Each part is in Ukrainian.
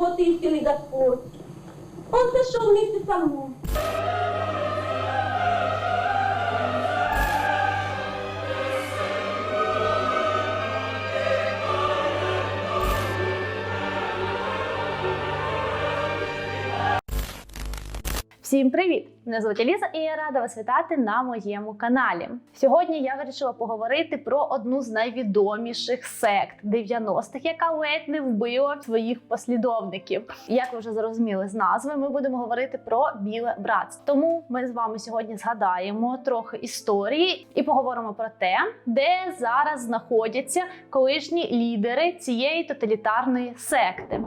вот истинный Господь. Он сошел вместе со мной. Всім привіт! Мене звуть Еліза і я рада вас вітати на моєму каналі. Сьогодні я вирішила поговорити про одну з найвідоміших сект 90-х, яка ледь не вбила своїх послідовників. Як ви вже зрозуміли з назви, ми будемо говорити про біле братство. Тому ми з вами сьогодні згадаємо трохи історії і поговоримо про те, де зараз знаходяться колишні лідери цієї тоталітарної секти.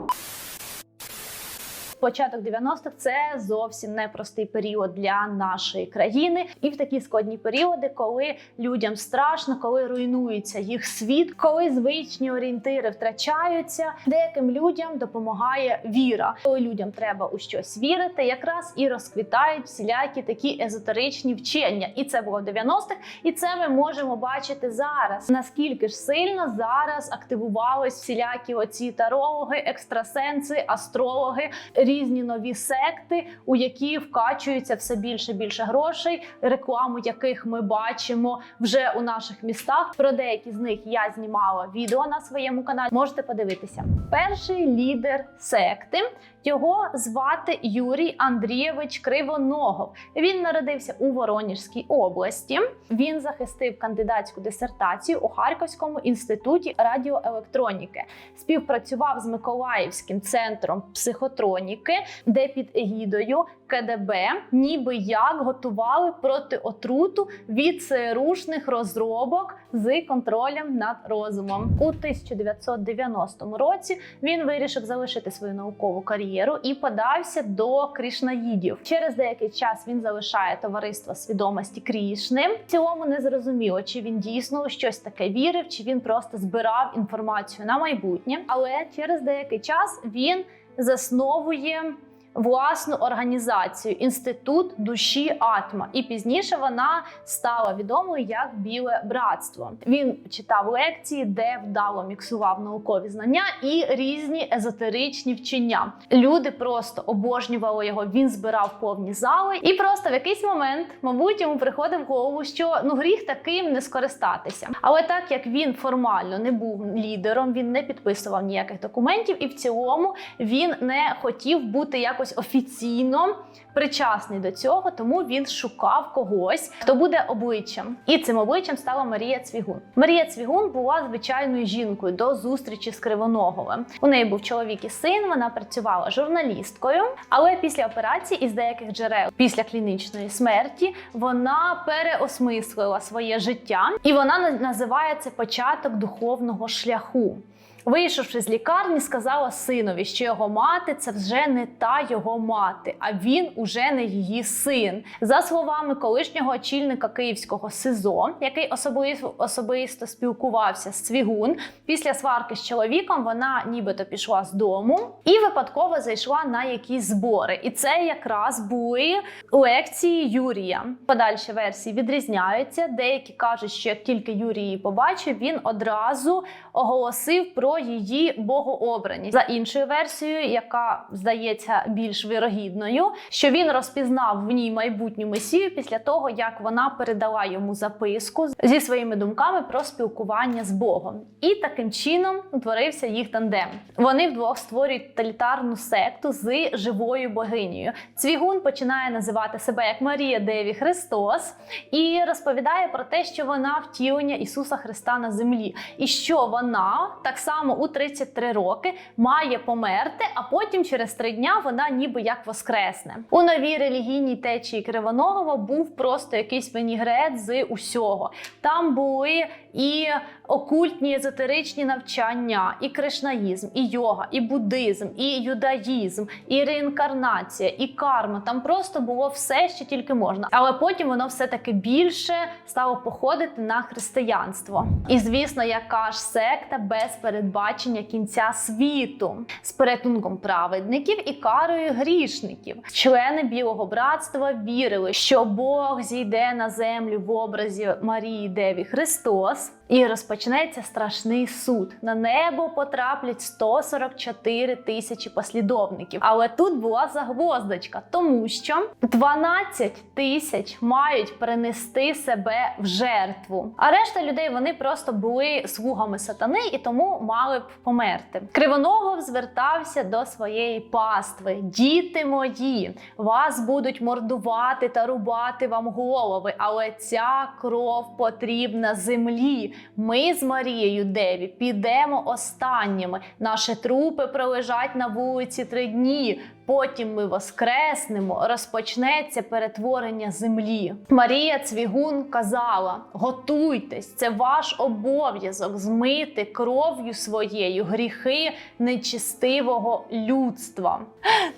Початок 90-х – це зовсім непростий період для нашої країни, і в такі складні періоди, коли людям страшно, коли руйнується їх світ, коли звичні орієнтири втрачаються, деяким людям допомагає віра. Коли людям треба у щось вірити, якраз і розквітають всілякі такі езотеричні вчення. І це було в 90-х, і це ми можемо бачити зараз. Наскільки ж сильно зараз активувались всілякі оці тарологи, екстрасенси, астрологи різні нові секти, у які вкачується все більше і більше грошей, рекламу яких ми бачимо вже у наших містах. Про деякі з них я знімала відео на своєму каналі. Можете подивитися. Перший лідер секти його звати Юрій Андрійович Кривоногов. Він народився у Воронежській області. Він захистив кандидатську дисертацію у Харківському інституті радіоелектроніки. Співпрацював з Миколаївським центром психотроніки, де під егідою КДБ ніби як готували проти отруту від ЦРУшних розробок з контролем над розумом. У 1990 році він вирішив залишити свою наукову кар'єру і подався до Кришнаїдів. Через деякий час він залишає товариство свідомості Крішни. В цілому не зрозуміло, чи він дійсно у щось таке вірив, чи він просто збирав інформацію на майбутнє. Але через деякий час він засновує власну організацію інститут душі Атма, і пізніше вона стала відомою як Біле Братство. Він читав лекції, де вдало міксував наукові знання і різні езотеричні вчення. Люди просто обожнювали його. Він збирав повні зали, і просто в якийсь момент, мабуть, йому приходив в голову, що ну гріх таким не скористатися. Але так як він формально не був лідером, він не підписував ніяких документів, і в цілому він не хотів бути якось офіційно причасний до цього, тому він шукав когось, хто буде обличчям. І цим обличчям стала Марія Цвігун. Марія Цвігун була звичайною жінкою до зустрічі з Кривоноговим. У неї був чоловік і син. Вона працювала журналісткою, але після операції із деяких джерел після клінічної смерті вона переосмислила своє життя, і вона на- називає це початок духовного шляху. Вийшовши з лікарні, сказала синові, що його мати це вже не та його мати, а він уже не її син. За словами колишнього очільника київського СИЗО, який особисто, особисто спілкувався з Цвігун, після сварки з чоловіком вона нібито пішла з дому і випадково зайшла на якісь збори. І це якраз були лекції Юрія. Подальші версії відрізняються. Деякі кажуть, що як тільки Юрій її побачив, він одразу оголосив про її богообраність. За іншою версією, яка здається більш вірогідною, що він розпізнав в ній майбутню месію після того, як вона передала йому записку зі своїми думками про спілкування з Богом. І таким чином утворився їх тандем. Вони вдвох створюють тоталітарну секту з живою богинею. Цвігун починає називати себе як Марія Деві Христос і розповідає про те, що вона втілення Ісуса Христа на землі, і що вона так само у 33 роки має померти, а потім через три дня вона ніби як воскресне. У новій релігійній течії Кривоногова був просто якийсь винігрет з усього. Там були і окультні езотеричні навчання, і кришнаїзм, і йога, і буддизм, і юдаїзм, і реінкарнація, і карма. Там просто було все, що тільки можна. Але потім воно все таки більше стало походити на християнство. І звісно, яка ж секта без передбачення кінця світу з порятунком праведників і карою грішників. Члени білого братства вірили, що Бог зійде на землю в образі Марії Деві Христос. ま。І розпочнеться страшний суд. На небо потраплять 144 тисячі послідовників. Але тут була загвоздочка, тому що 12 тисяч мають принести себе в жертву. А решта людей вони просто були слугами сатани і тому мали б померти. Кривоногов звертався до своєї пастви: Діти мої, вас будуть мордувати та рубати вам голови, але ця кров потрібна землі. Ми з Марією Деві підемо останніми. Наші трупи пролежать на вулиці три дні. Потім ми воскреснемо, розпочнеться перетворення землі. Марія Цвігун казала: готуйтесь, це ваш обов'язок змити кров'ю своєю гріхи нечистивого людства.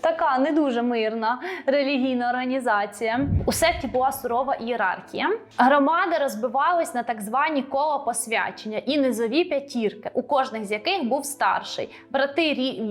Така не дуже мирна релігійна організація. У секті була сурова ієрархія. Громади розбивались на так звані кола посвячення і низові п'ятірки, у кожних з яких був старший. Брати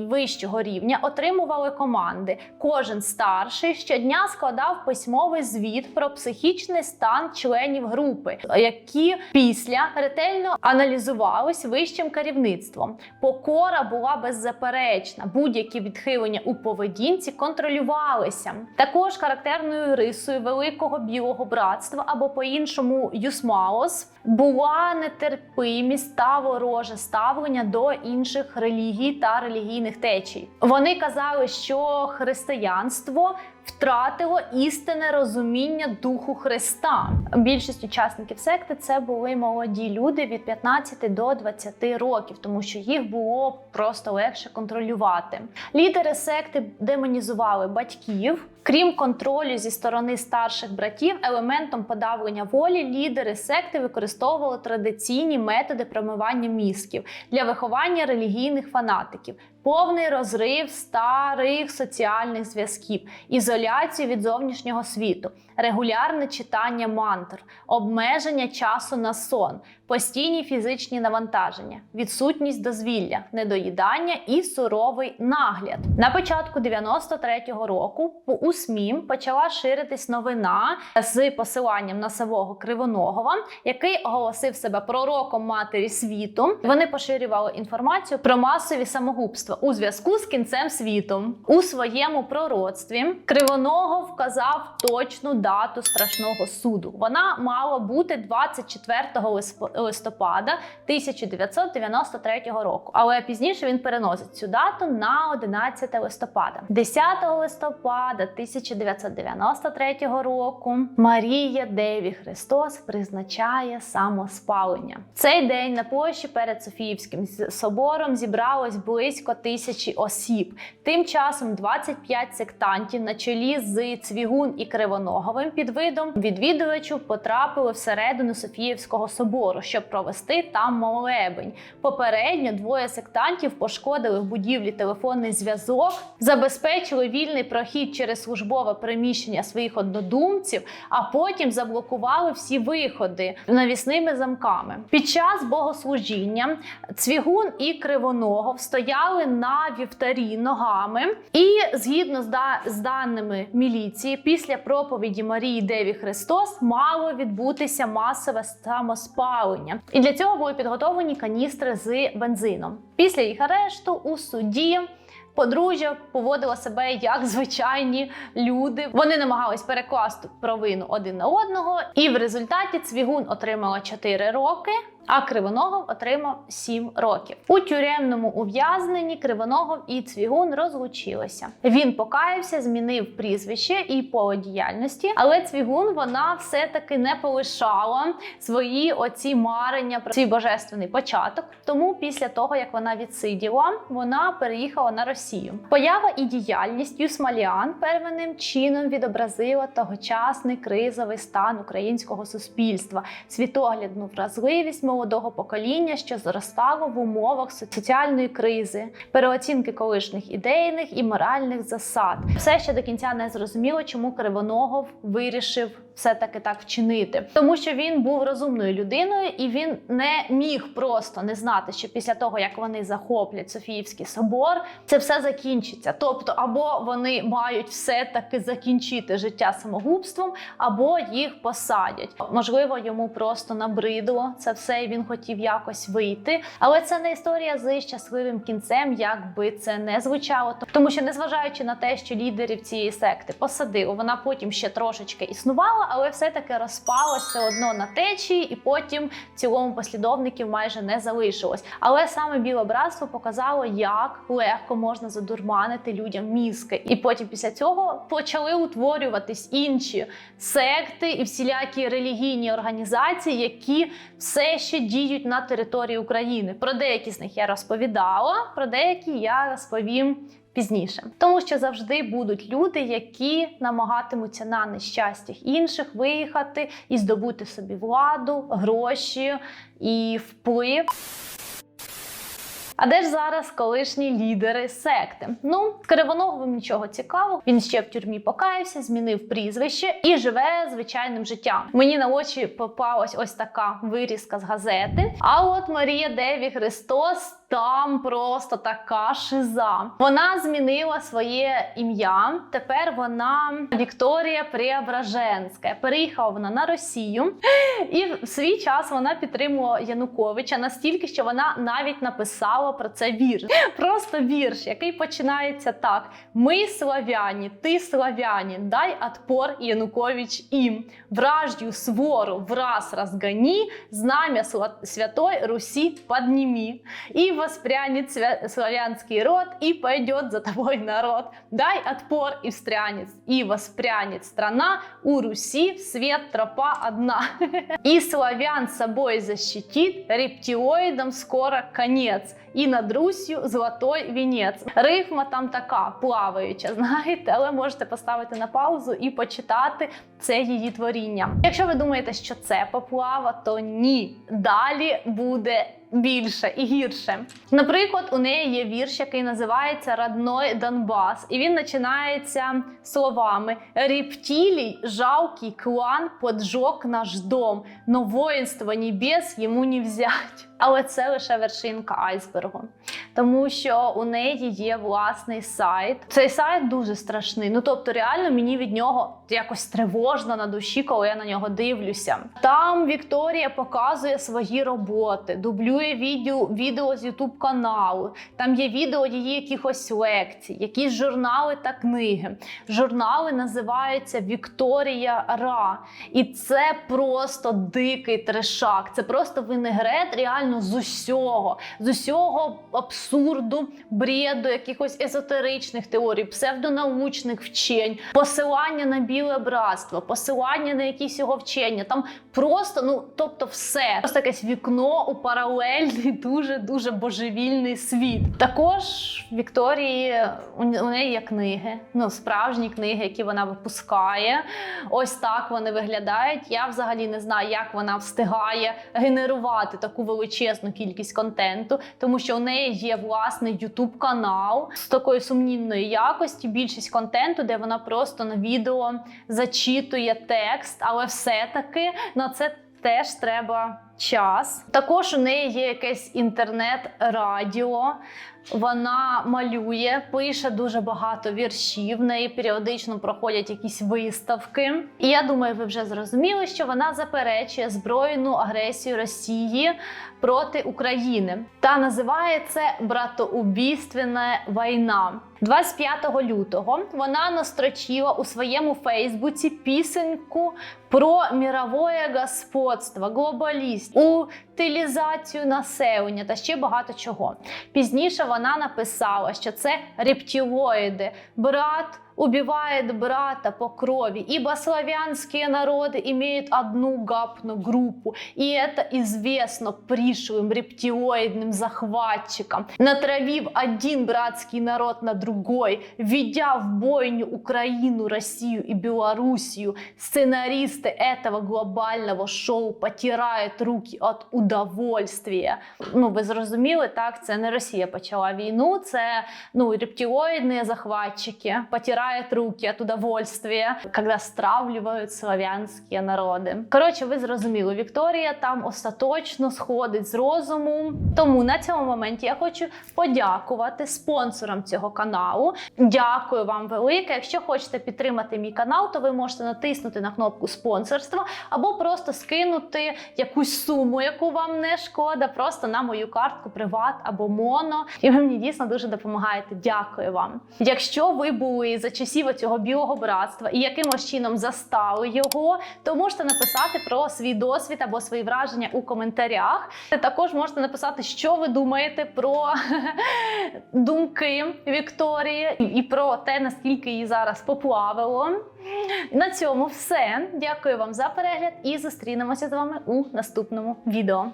вищого рівня отримували команди. Кожен старший щодня складав письмовий звіт про психічний стан членів групи, які після ретельно аналізувались вищим керівництвом. Покора була беззаперечна. Будь-які відхилення у поведінці контролювалися. Також характерною рисою великого білого братства або по-іншому Юсмаос була нетерпимість та вороже ставлення до інших релігій та релігійних течій. Вони казали, що християнство втратило істинне розуміння духу Христа. Більшість учасників секти це були молоді люди від 15 до 20 років, тому що їх було просто легше контролювати. Лідери секти демонізували батьків. Крім контролю зі сторони старших братів, елементом подавлення волі лідери секти використовували традиційні методи промивання мізків для виховання релігійних фанатиків, повний розрив старих соціальних зв'язків, ізоляцію від зовнішнього світу, регулярне читання мантр, обмеження часу на сон, постійні фізичні навантаження, відсутність дозвілля, недоїдання і суровий нагляд. На початку 93-го року у СМІ почала ширитись новина з посиланням на самого Кривоногова, який оголосив себе пророком матері світу. Вони поширювали інформацію про масові самогубства у зв'язку з кінцем світу. У своєму пророцтві Кривоногов вказав точну дату страшного суду. Вона мала бути 24 лисп- листопада 1993 року. Але пізніше він переносить цю дату на 11 листопада. 10 листопада 1993 року Марія Деві Христос призначає самоспалення. Цей день на площі перед Софіївським собором зібралось близько тисячі осіб. Тим часом 25 сектантів на чолі з Цвігун і Кривоноговим під видом відвідувачів потрапили всередину Софіївського собору, щоб провести там молебень. Попередньо двоє сектантів пошкодили в будівлі телефонний зв'язок, забезпечили вільний прохід через службове приміщення своїх однодумців, а потім заблокували всі виходи навісними замками. Під час богослужіння Цвігун і Кривоногов стояли на вівтарі ногами, і згідно з даними міліції, після проповіді Марії Деві Христос мало відбутися масове самоспалення. І для цього були підготовлені каністри з бензином. Після їх арешту у суді. Подружжя поводило себе як звичайні люди. Вони намагались перекласти провину один на одного, і в результаті Цвігун отримала 4 роки, а Кривоногов отримав 7 років. У тюремному ув'язненні Кривоногов і Цвігун розлучилися. Він покаявся, змінив прізвище і поле діяльності, але Цвігун вона все-таки не полишала свої оці марення про свій божественний початок. Тому після того, як вона відсиділа, вона переїхала на Росію. Поява і діяльність Юсмаліан первинним чином відобразила тогочасний кризовий стан українського суспільства, світоглядну вразливість молодого покоління, що зростало в умовах соціальної кризи, переоцінки колишніх ідейних і моральних засад. Все ще до кінця не зрозуміло, чому Кривоногов вирішив все-таки так вчинити, тому що він був розумною людиною, і він не міг просто не знати, що після того як вони захоплять Софіївський собор, це все закінчиться. Тобто, або вони мають все-таки закінчити життя самогубством, або їх посадять. Можливо, йому просто набридло це все, і він хотів якось вийти. Але це не історія з щасливим кінцем, як би це не звучало. Тому що, незважаючи на те, що лідерів цієї секти посадили, вона потім ще трошечки існувала, але все-таки розпалась все одно на течії, і потім в цілому послідовників майже не залишилось. Але саме біле братство показало, як легко можна задурманити людям мізки. І потім після цього почали утворюватись інші секти і всілякі релігійні організації, які все ще діють на території України. Про деякі з них я розповідала, про деякі я розповім. Пізніше, тому що завжди будуть люди, які намагатимуться на нещастях інших виїхати і здобути собі владу, гроші і вплив. А де ж зараз колишні лідери секти? Ну, з Кривоноговим нічого цікавого. Він ще в тюрмі покаявся, змінив прізвище і живе звичайним життям. Мені на очі попалась ось така вирізка з газети. А от Марія Деві Христос. Там просто така шиза. Вона змінила своє ім'я. Тепер вона Вікторія Преображенська. Переїхала вона на Росію, і в свій час вона підтримувала Януковича настільки, що вона навіть написала про це вірш. Просто вірш, який починається так: Ми славяні, ти славяні, дай отпор Янукович им. Враждю свору враз разгони, знамя Святой Руси подними. И воспрянет славянский род, и пойдет за тобой народ. Дай отпор и встрянет, и воспрянет страна, у Руси в свет тропа одна. И славян собой защитит, рептилоидам скоро конец. І над Русью золотой вінець. Рифма там така плаваюча, знаєте, але можете поставити на паузу і почитати це її творіння. Якщо ви думаєте, що це поплава, то ні. Далі буде. Більше і гірше. Наприклад, у неї є вірш, який називається Родной Донбас, і він починається словами: Рептилій, жалкий клан поджог наш дом, но воїнство небес йому не взять. Але це лише вершинка айсбергу, тому що у неї є власний сайт. Цей сайт дуже страшний. Ну тобто, реально мені від нього якось тривожно на душі, коли я на нього дивлюся. Там Вікторія показує свої роботи, дублює відео, відео з Ютуб каналу. Там є відео її якихось лекцій, якісь журнали та книги. Журнали називаються Вікторія Ра. І це просто дикий трешак. Це просто винегрет реально з усього, з усього абсурду, бреду, якихось езотеричних теорій, псевдонаучних вчень, посилання на біле братство, посилання на якісь його вчення. Там просто, ну тобто, все просто якесь вікно у паралельний, дуже дуже божевільний світ. Також Вікторії у неї є книги, ну справжні книги, які вона випускає. Ось так вони виглядають. Я взагалі не знаю, як вона встигає генерувати таку величезну кількість контенту, тому що у неї є власний ютуб канал з такої сумнівної якості. Більшість контенту, де вона просто на відео зачитує текст, але все-таки на це теж треба час. Також у неї є якесь інтернет-радіо. Вона малює, пише дуже багато віршів. В неї періодично проходять якісь виставки. І я думаю, ви вже зрозуміли, що вона заперечує збройну агресію Росії проти України та називає це братоубійственна війна. 25 лютого вона настрочила у своєму Фейсбуці пісеньку про міровое господство, глобаліст, утилізацію населення та ще багато чого. Пізніше вона написала, що це рептилоїди, брат убивает брата по крови, ибо славянские народы имеют одну гапну группу, и это известно пришлым рептилоидным захватчикам. Натравив один братский народ на другой, введя в бойню Украину, Россию и Белоруссию, сценаристы этого глобального шоу потирают руки от удовольствия. Ну, ви зрозуміли, так, це не Росія почала війну, це ну, рептилоїдні захватчики потирають умирают руки от удовольствия, когда стравлюють славянські народи. Коротше, ви зрозуміли, Вікторія там остаточно сходить з розуму. Тому на цьому моменті я хочу подякувати спонсорам цього каналу. Дякую вам велике. Якщо хочете підтримати мій канал, то ви можете натиснути на кнопку спонсорства або просто скинути якусь суму, яку вам не шкода, просто на мою картку Приват або Моно. І ви мені дійсно дуже допомагаєте. Дякую вам. Якщо ви були за часів цього білого братства і якимось чином застали його, то можете написати про свій досвід або свої враження у коментарях. Також можете написати, що ви думаєте про думки Вікторії і про те, наскільки її зараз поплавило. На цьому все. Дякую вам за перегляд і зустрінемося з вами у наступному відео.